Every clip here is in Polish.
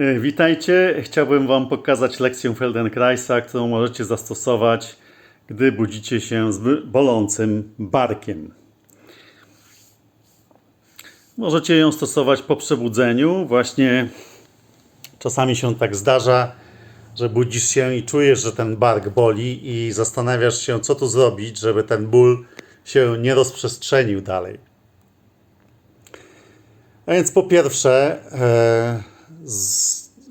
E, Witajcie. Chciałbym Wam pokazać lekcję Feldenkraisa, którą możecie zastosować, gdy budzicie się z bolącym barkiem. Możecie ją stosować po przebudzeniu. Właśnie czasami się tak zdarza, że budzisz się i czujesz, że ten bark boli i zastanawiasz się, co tu zrobić, żeby ten ból się nie rozprzestrzenił dalej. A więc po pierwsze, e,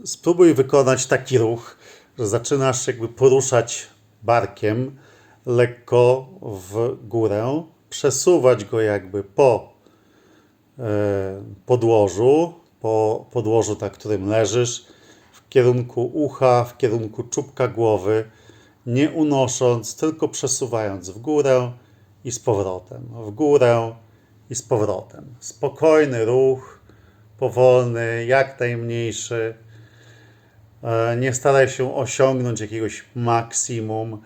spróbuj wykonać taki ruch, że zaczynasz jakby poruszać barkiem lekko w górę, przesuwać go jakby po e, podłożu, po podłożu, na którym leżysz, w kierunku ucha, w kierunku czubka głowy, nie unosząc, tylko przesuwając w górę i z powrotem, w górę i z powrotem. Spokojny ruch, powolny, jak najmniejszy. E, Nie staraj się osiągnąć jakiegoś maksimum.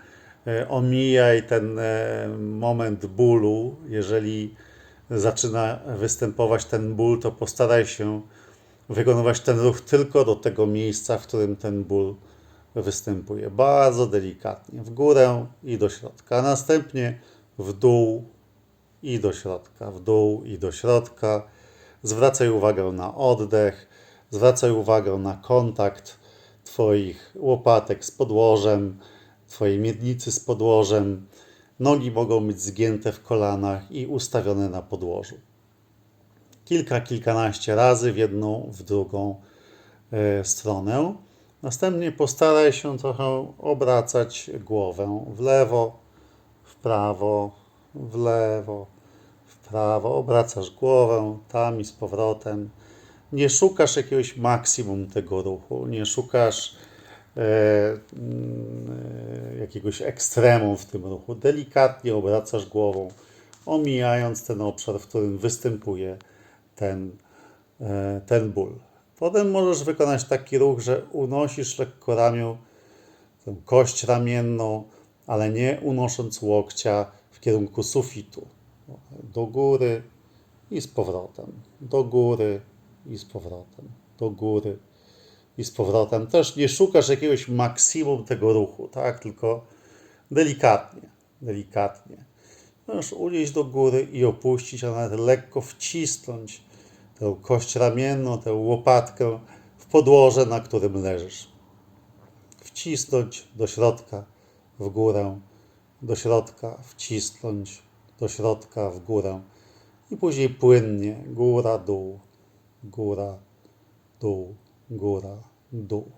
E, Omijaj ten e, moment bólu. Jeżeli zaczyna występować ten ból, to postaraj się wykonywać ten ruch tylko do tego miejsca, w którym ten ból występuje. Bardzo delikatnie, w górę i do środka. Następnie w dół i do środka, w dół i do środka. Zwracaj uwagę na oddech, zwracaj uwagę na kontakt Twoich łopatek z podłożem, Twojej miednicy z podłożem. Nogi mogą być zgięte w kolanach i ustawione na podłożu. Kilka, kilkanaście razy w jedną, w drugą e, stronę. Następnie postaraj się trochę obracać głowę w lewo, w prawo, w lewo, prawo. Obracasz głowę tam i z powrotem. Nie szukasz jakiegoś maksimum tego ruchu, nie szukasz e, mm, e, jakiegoś ekstremum w tym ruchu. Delikatnie obracasz głową, omijając ten obszar, w którym występuje ten, e, ten ból. Potem możesz wykonać taki ruch, że unosisz lekko ramię, kość ramienną, ale nie unosząc łokcia w kierunku sufitu. Do góry i z powrotem. Do góry i z powrotem. Do góry i z powrotem. Też nie szukasz jakiegoś maksimum tego ruchu, tak? Tylko delikatnie, delikatnie. Możesz unieść do góry i opuścić, a nawet lekko wcisnąć tę kość ramienną, tę łopatkę w podłoże, na którym leżysz. Wcisnąć do środka, w górę, do środka, wcisnąć do środka, w górę. I później płynnie góra, dół, góra, dół, góra, dół.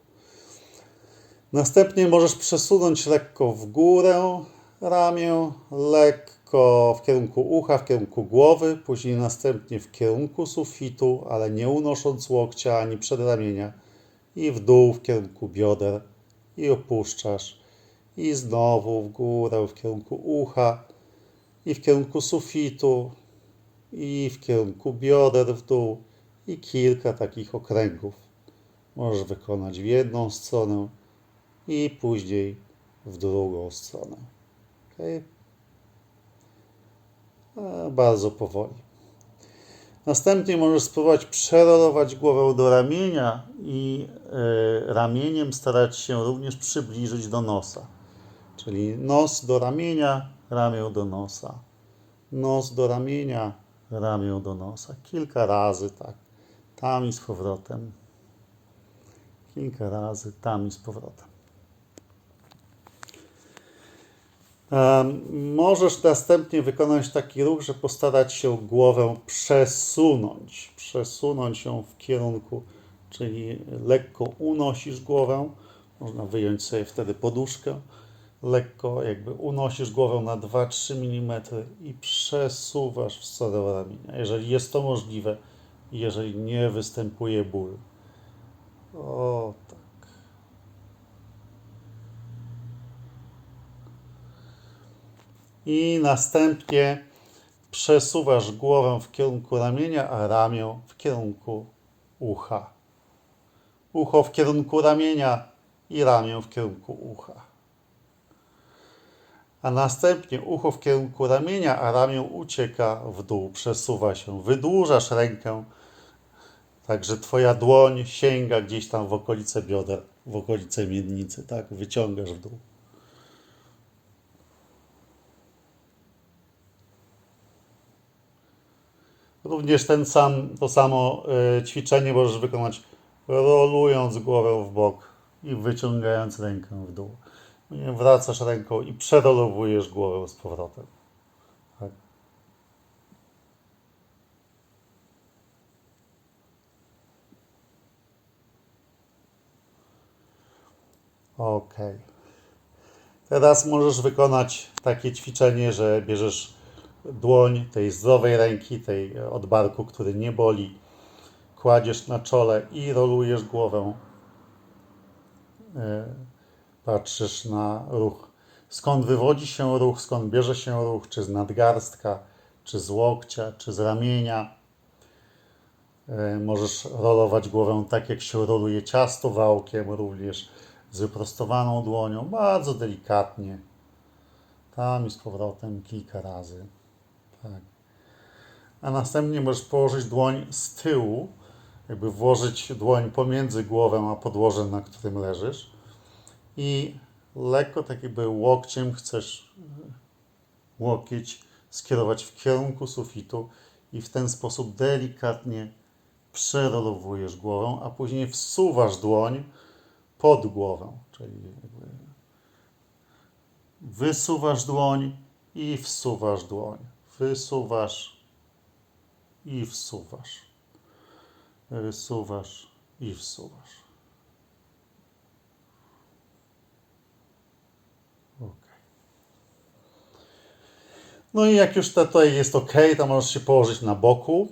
Następnie możesz przesunąć lekko w górę ramię, lekko w kierunku ucha, w kierunku głowy, później następnie w kierunku sufitu, ale nie unosząc łokcia ani przedramienia. I w dół w kierunku bioder. I opuszczasz. I znowu w górę w kierunku ucha i w kierunku sufitu i w kierunku bioder w dół i kilka takich okręgów. Możesz wykonać w jedną stronę i później w drugą stronę. Okay? Bardzo powoli. Następnie możesz spróbować przerolować głowę do ramienia i e, ramieniem starać się również przybliżyć do nosa. Czyli nos do ramienia, ramię do nosa. Nos do ramienia, ramię do nosa. Kilka razy tak. Tam i z powrotem. Kilka razy tam i z powrotem. Em, Możesz następnie wykonać taki ruch, że postarać się głowę przesunąć, przesunąć ją w kierunku, czyli lekko unosisz głowę, można wyjąć sobie wtedy poduszkę, lekko jakby unosisz głowę na 2-3 mm i przesuwasz w stronę ramienia, jeżeli jest to możliwe, jeżeli nie występuje ból. O tak. i następnie przesuwasz głowę w kierunku ramienia, a ramię w kierunku ucha. Ucho w kierunku ramienia i ramię w kierunku ucha. A następnie ucho w kierunku ramienia, a ramię ucieka w dół, przesuwa się. Wydłużasz rękę Także twoja dłoń sięga gdzieś tam w okolice bioder, w okolice miednicy, tak? Wyciągasz w dół. Również ten sam, to samo e, ćwiczenie możesz wykonać rolując głowę w bok i wyciągając rękę w dół. Wracasz ręką i przerolowujesz głowę z powrotem. Tak. Ok. Teraz możesz wykonać takie ćwiczenie, że bierzesz dłoń tej zdrowej ręki, tej od barku, który nie boli, kładziesz na czole i rolujesz głowę. E, Patrzysz na ruch. Skąd wywodzi się ruch, skąd bierze się ruch, czy z nadgarstka, czy z łokcia, czy z ramienia. E, Możesz rolować głowę tak, jak się roluje ciasto wałkiem, również z wyprostowaną dłonią, bardzo delikatnie. Tam i z powrotem kilka razy. Tak. A następnie możesz położyć dłoń z tyłu, jakby włożyć dłoń pomiędzy głowę a podłoże, na którym leżysz. I lekko, tak jakby łokciem chcesz e, łokieć skierować w kierunku sufitu i w ten sposób delikatnie przerolowujesz głowę, a później wsuwasz dłoń pod głowę, czyli wysuwasz dłoń i wsuwasz dłoń. Wysuwasz i wsuwasz. Wysuwasz i wsuwasz. No i jak już tutaj jest ok, to możesz się położyć na boku.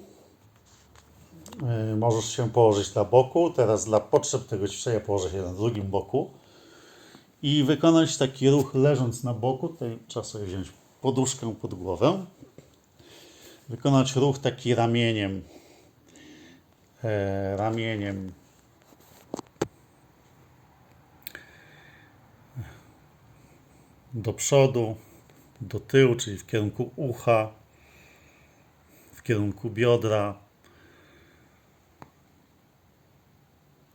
Yy, Możesz się położyć na boku. Teraz dla potrzeb tego ćwiczenia położę się na drugim boku. I wykonać taki ruch leżąc na boku. Tutaj trzeba sobie wziąć poduszkę pod głowę. Wykonać ruch taki ramieniem. E, ramieniem. Do przodu, do tyłu, czyli w kierunku ucha, w kierunku biodra,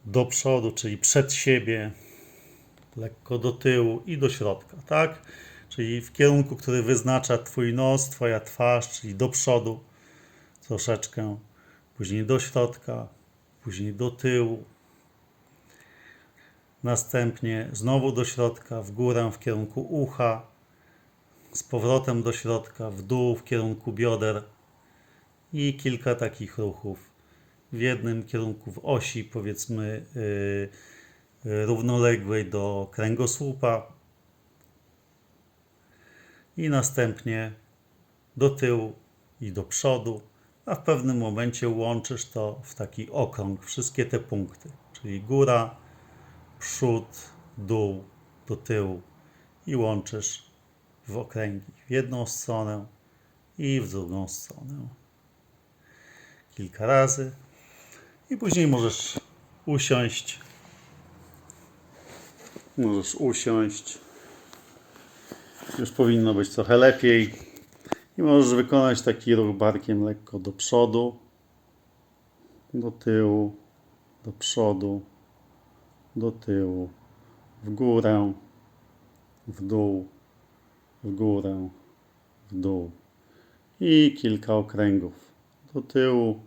do przodu, czyli przed siebie, lekko do tyłu i do środka, tak? Czyli w kierunku, który wyznacza Twój nos, Twoja twarz, czyli do przodu troszeczkę, później do środka, później do tyłu, następnie znowu do środka, w górę w kierunku ucha, z powrotem do środka, w dół w kierunku bioder i kilka takich ruchów. W jednym kierunku, w osi powiedzmy yy, równoległej do kręgosłupa. I następnie do tyłu i do przodu, a w pewnym momencie łączysz to w taki okrąg, wszystkie te punkty, czyli góra, przód, dół, do tyłu. I łączysz w okręgi w jedną stronę i w drugą stronę. Kilka razy i później możesz usiąść. Możesz usiąść. Już powinno być trochę lepiej. I możesz wykonać taki ruch barkiem lekko do przodu, do tyłu, do przodu, do tyłu, w górę, w dół, w górę, w dół. I kilka okręgów do tyłu,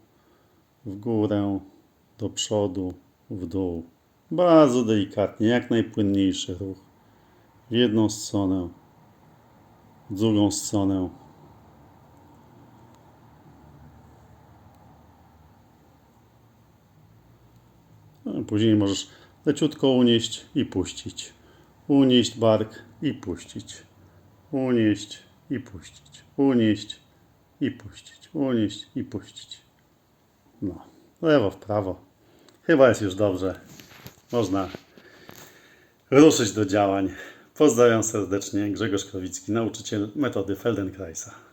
w górę, do przodu, w dół. Bardzo delikatnie, jak najpłynniejszy ruch. W jedną stronę, w drugą stronę. No, Później możesz leciutko unieść i puścić. Unieść bark i puścić. Unieść i puścić. Unieść i puścić. Unieść i puścić. No, lewo w prawo. Chyba jest już dobrze. Można ruszyć do działań. Pozdrawiam serdecznie. Grzegorz Krowicki, nauczyciel metody Feldenkraisa.